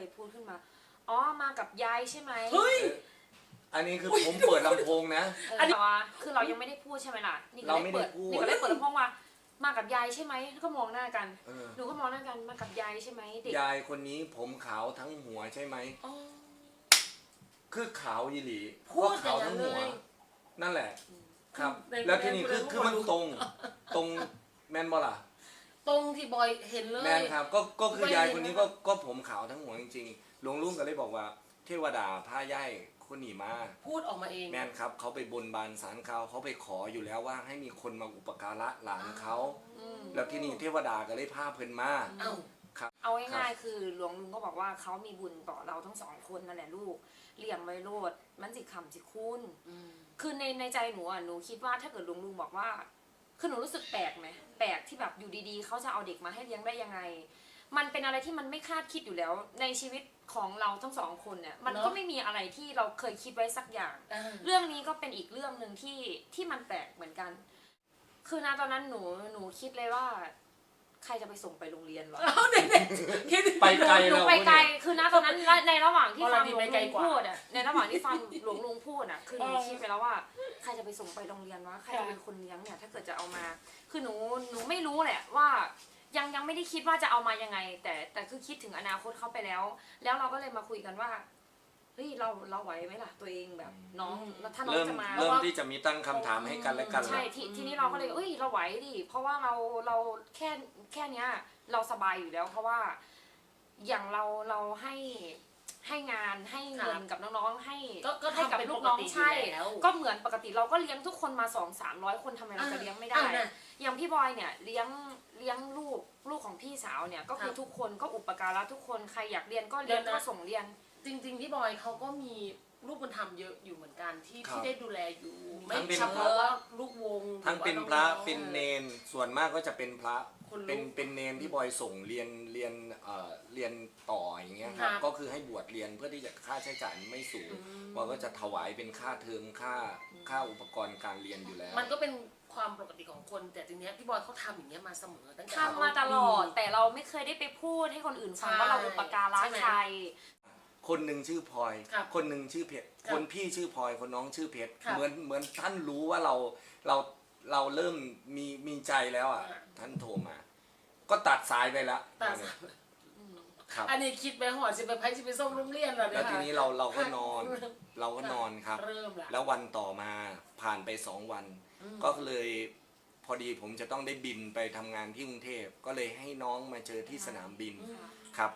เลยพูดขึ้นมา อ๋อ มากับยายใช่ไหมเฮ้ย อันนี้คือผมเปิดลำโพงนะอันนี้ว่าคือเรายังไม่ได้พูดใช่ไหมล่ะ นี่ก็เราเลยไม่ได้เปิด พูด นี่ก็เลยเปิดลำโพงว่า มากับยายใช่ไหมแล้วก็มองหน้ากัน เออหนูก็มองหน้ากัน มากับยายใช่ไหมเด็กยายคนนี้ผมขาวทั้งหัวใช่ไหม อ๋อ คือขาวยีหลีพูดก็ขาวทั้งหัวอย่างนั้นเลยนั่นแหละ ครับ ในแล้วทีนี้ในคือในคือมันในตรง ตรงแมนบอล่ะ ตรงที่บอยเห็นเลยแมนครับก็ก็คือไม่ยายเห็นคนนี้นะก็ก็ผมขาวทั้งหัวจริงๆหลวงลุงก็เลยบอกว่า เทวดาพาย่ายคนหนีมา พูดออกมาเองแมนครับเขาไปบนบานสารเขาเขาไปขออยู่แล้วว่าให้มีคนมาอุปการะหลานเขาอืมแล้วที่นี่เทวดาก็เลยพาเพิ่นมาเอ้า ครับ เอาง่ายๆคือหลวงลุงก็บอกว่าเขามีบุญต่อเราทั้งสองคนนั่นแหละลูกเลี้ยงไว้โลดมันสิคำสิคุณอืมคือในในใจหนูอะหนูคิดว่าถ้าเกิดลุงลุงบอกว่า คือหนูรู้สึกแปลกไหมแปลกที่แบบอยู่ดีๆ เขาจะเอาเด็กมาให้เลี้ยงได้ยังไง มันเป็นอะไรที่มันไม่คาดคิดอยู่แล้ว ในชีวิตของเราทั้งสองคนเนี่ย มันก็ไม่มีอะไรที่เราเคยคิดไว้สักอย่างอ่าเรื่องนี้ก็เป็นอีกเรื่องหนึ่งที่ที่มันแปลกเหมือนกัน คือนะตอนนั้นหนูหนูคิดเลยว่า ใครจะไปส่งไปโรงเรียนวะเอาเด็กๆคิดไปไกลหนูแล้วไปไกลเนี่ยคือนะตอนนั้นในในระหว่างที่เพราะฟัเรางมีหลวไปงไกลลุงกว่าพูดอะในระหว่างที่ฟังหลวงลุงพูดอะคือหนูเออคิดไปแล้วว่า ใครจะไปส่งไปโรงเรียนวะใครจะเป็นคนเลี้ยงเนี่ยถ้าเกิดจะเอามา คือหนูหนูไม่รู้แหละว่ายังยังไม่ได้คิดว่าจะเอามายังไง แต่แต่คือคิดถึงอนาคตเขาไปแล้ว แล้วเราก็เลยมาคุยกันว่าเฮ้ยเราเราไหวไหมล่ะตัวเองแบบน้องแล้วถ้าน้องเริ่มจะมาเริ่มที่จะมีตั้งคำถามให้กันและกันใช่แล้วทีทีนี้เราก็เลยเอ้ยเราไหวดิเพราะว่าเราเราแค่แค่เนี้ยเราสบายอยู่แล้ว เพราะว่าอย่างเราเราให้ให้งานให้เงินกับน้องๆให้ก็ก็ให้ทำกับเป็นลูปกกน้องติอยู่ใช่แล้วก็เหมือนปกติเราก็เลี้ยงทุกคนมาสองสามร้อยคนทำไมเราจะเลี้ยงไม่ได้ อ่าน่ะ อย่างพี่บอยเนี่ยเลี้ยงเลี้ยงลูกลูกของพี่สาวเนี่ยก็คือครับทุกคนก็อุปการะทุกคนใครอยากเรียนก็เรียนเดี๋ยวนะ ก็ส่งเรียน จริงๆพี่บอยเขาก็มีลูกบุญธรรมเยอะอยู่เหมือนกันที่ครับที่ได้ดูแลอยู่ ไม่ทั้งเป็น เฉพาะว่าลูกวงทั้งเป็นหอพระว่าองๆ เป็นเนนส่วนมากก็จะเป็นพระคนเป็นลูกเป็นเนนที่บอยส่งเรียนเรียนเอ่อเรียนต่ออย่างเงี้ยครับครับก็คือให้บวชเรียนเพื่อที่จะค่าใช้จ่ายไม่สูงอืม บอยก็จะถวายเป็นค่าเทอมค่าค่าอุปกรณ์การเรียนอยู่แล้ว มันก็เป็นความปกติของคน แต่ทีเนี้ยพี่บอยเขาทำอย่างเงี้ยมาเสมอตั้งแต่ ทำมาตลอดแต่เราไม่เคยได้ไปพูดให้คนอื่นฟังใช่ว่าเราอุปการะใช่ไหม ใคร คนหนึ่งชื่อพลอย ครับคนหนึ่งชื่อเพชรครับคนพี่ชื่อพลอยคนน้องชื่อเพชรครับเหมือนเหมือนท่านรู้ว่าเราเราเราเริ่มมีมีใจแล้วอะ อ่า ท่านโทรมา ก็ตัดสายไปแล้วตาครับ อันนี้คิดไปหอดสิไปไพ่สิไปส้มโรงเรียนเหรอแล้วเนี่ยทีค่ะนี้เราเราก็นอน เราก็นอนครับ เริ่มละ แล้ววันต่อมาผ่านไปสองวัน อืม ก็เลยพอดีผมจะต้องได้บินไปทำงานที่กรุงเทพก็เลยให้น้องมาเจอที่สนามบินอืมครับ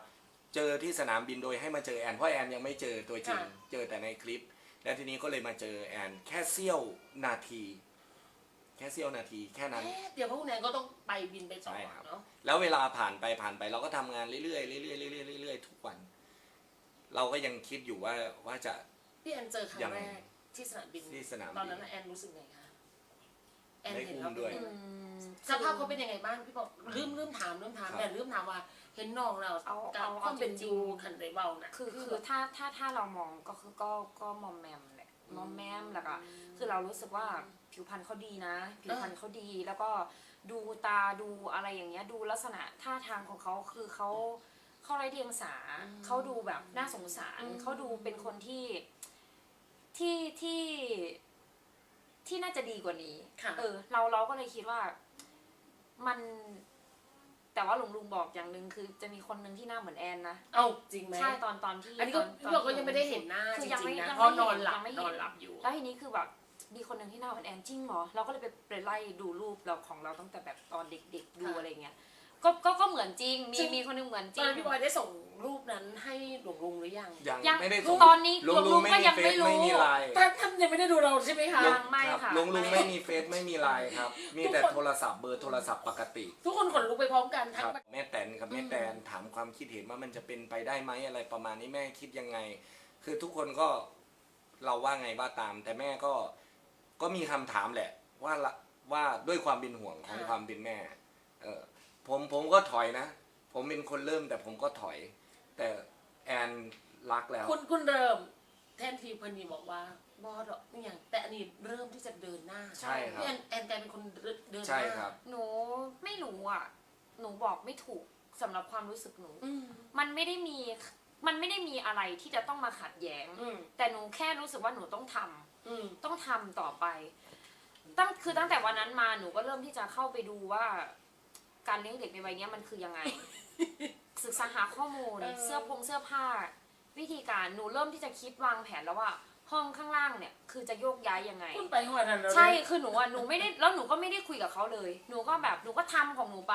เจอที่สนามบินโดยให้มาเจอแอนเพราะแอนยังไม่เจอตัวจริง ค่ะ เจอแต่ในคลิป แล้วทีนี้ก็เลยมาเจอแอนแค่เสี้ยวนาที แค่เสี้ยวนาทีแค่นั้น เอ๊ะเดี๋ยวพวกแนนก็ต้องไปบินไปต่อใช่ครับ เนาะแล้วเวลาผ่านไปผ่านไปเราก็ทำงานเรื่อยๆเรื่อยๆเรื่อยๆเรื่อยๆทุกวัน เราก็ยังคิดอยู่ว่าว่าจะ พี่แอนเจอครั้ยังงแรกที่สนามบินที่สนามบิน ตอนนั้นน่ะแอนรู้สึกไงคะ แอนได้เห็นอุ้เรามเป็ด้วยนยังไงอืมสภาพเขาเป็นยังไงบ้างพี่บอกลืมลืมถามลืมถามครับ แต่ลืมถามว่า เห็นน้องเราเอาการเอาความเป็นเอาจริองยู่ๆขันไรเบาน่ะ คือคือถ้าถ้าถ้าเรามองก็คือก็ก็มอมแมมแหละมอมแมมแล้วก็คือเรารู้สึกว่าผิวพรรณเขาดีนะ ผิวพรรณเขาดีแล้วก็ดูตาดูอะไรอย่างเงี้ยดูลักษณะท่าทางของเขาคือเขาเขาไร้เดียงสาเขาดูแบบน่าสงสารเขาดูเป็นคนที่ที่ที่ ที่น่าจะดีกว่านี้ ค่ะ เออ เราเราก็เลยคิดว่า มัน แต่ว่าหลวงลุงบอกอย่างหนึ่งคือจะมีคนหนึ่งที่หน้าเหมือนแอนนะ เอ้าจริงไหมใช่ตอนตอนที่อันนี้ก็ตพี่บอกก็ยังไม่ได้เห็นหน้าคืจอยังริไม่งๆนะยังเพราะไม่นอนเห็หลับยังไม่นเห็อนหลับอยู่ แล้วทีนี้คือแบบมีคนหนึ่งที่หน้าเหมือนแอนจริงเหรอเราก็เลยไปไปไล่ดูรูปเราของเราตั้งแต่แบบตอนเด็ก มือนจริง มีจริงมีคนหนึงเหมือนจตอรินง นั้นพี่บอยได้ส่งรูปนั้นให้หลวงลุงหรือยังยังยังไม่ได้ส่งตอนนี้ลุงลุลุงงไม่ก็มียังเฟไม่ซรู้ ไม่มีไลน์ท่านท่านยังไม่ได้ดูเราใช่ไหมคะ ยังไม่รับค่ะลุงลุงไม่ ไม่มีเฟซไม่มีไลน์ครับ มีแต่ทุกคน โทรศัพท์เบอร์โทรศัพท์ปกติทุกคนขนลุกไปพร้อมกันคทั้งรับ แม่แตนกับแม่แตนถามความคิดเห็นว่ามันจะเป็นไปได้ไหมอะไรประมาณนี้แม่คิดยังไง คือทุกคนก็เราว่าไงว่าตาม แต่แม่ก็ก็มีคำถามแหละ ว่าละว่าด้วยความเป็นห่วงของความเป็นแม่ เออ ผมผมก็ถอยนะ ผมเป็นคนเริ่มแต่ผมก็ถอย แต่แอนรักแล้ว คุณคุณเริ่มแทนทีเพนนีบอกว่าบอดอกนี่อย่างแต่อันนี้เริ่มที่จะเดินหน้าใช่ครับพี่แอนแอนกลายเป็นคนเดินหน้าใช่ครับ หนูไม่รู้อะ หนูบอกไม่ถูกสำหรับความรู้สึกหนู อืมมันไม่ได้มีมันไม่ได้มีอะไรที่จะต้องมาขัดแย้ง อืมแต่หนูแค่รู้สึกว่าหนูต้องทำอืมต้องทำต่อไปตั้งคือตั้งแต่วันนั้นมาหนูก็เริ่มที่จะเข้าไปดูว่า การเลี้ยงเด็กในวัยเนี้ยมันคือยังไง ศึกษาหาข้อมูล เออ เสื้อพงเสื้อผ้า วิธีการหนูเริ่มที่จะคิดวางแผนแล้วว่า ห้องข้างล่างเนี่ย คือจะโยกย้ายยังไง คุณไปหัวนั่นแล้วใช่คือหนูอะหนูไม่ได้แล้วหนูก็ไม่ได้คุยกับเขาเลย หนูก็แบบหนูก็ทำของหนูไป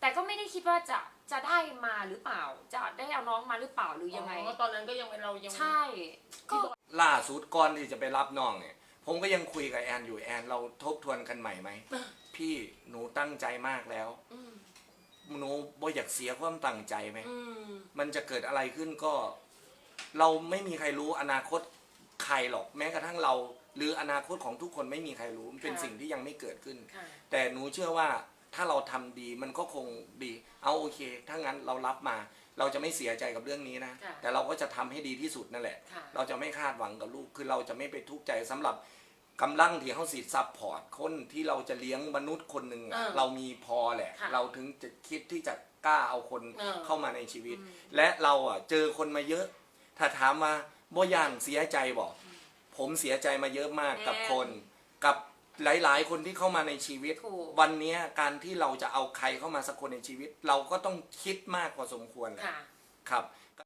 แต่ก็ไม่ได้คิดว่าจะจะได้มาหรือเปล่า จะได้เอาน้องมาหรือเปล่าหรือยังไง อ๋อตอนนั้นก็ยังเป็นเรายัง ใช่ ก็ ล่าสุดก่อนที่จะไปรับน้องเนี่ย ผมก็ยังคุยกับแอนอยู่แอน เราทบทวนกันใหม่ไหม พี่หนูตั้งใจมากแล้วอืมหนูบ่อยากเสียความตั้งใจไหม อืมมันจะเกิดอะไรขึ้นก็ เราไม่มีใครรู้อนาคตใครหรอกแม้กระทั่งเรา หรืออนาคตของทุกคนไม่มีใครรู้มันเป็นค่ะสิ่งที่ยังไม่เกิดขึ้น ค่ะ แต่หนูเชื่อว่าถ้าเราทำดีมันก็คงดี เอาโอเค ถ้างั้นเรารับมา เราจะไม่เสียใจกับเรื่องนี้นะ ค่ะแต่เราก็จะทำให้ดีที่สุดนั่นแหละ ค่ะ เราจะไม่คาดหวังกับลูกคือเราจะไม่ไปทุกข์ใจสำหรับ กำลังที่เขาสิซับพอร์ตคนที่เราจะเลี้ยงมนุษย์คนหนึ่งอะเออเรามีพอแหละ ค่ะเราถึงจะคิดที่จะกล้าเอาคนเออ เข้ามาในชีวิต และเราอะเจอคนมาเยอะ ถ้าถามมาบ่ย่านเสียใจบอกผมเสียใจมาเยอะมากกับคน กับหลาย ๆ คนที่เข้ามาในชีวิต ถูก วันเนี้ยการที่เราจะเอาใครเข้ามาสักคนในชีวิต เราก็ต้องคิดมากพอสมควรแหละ ค่ะ ครับ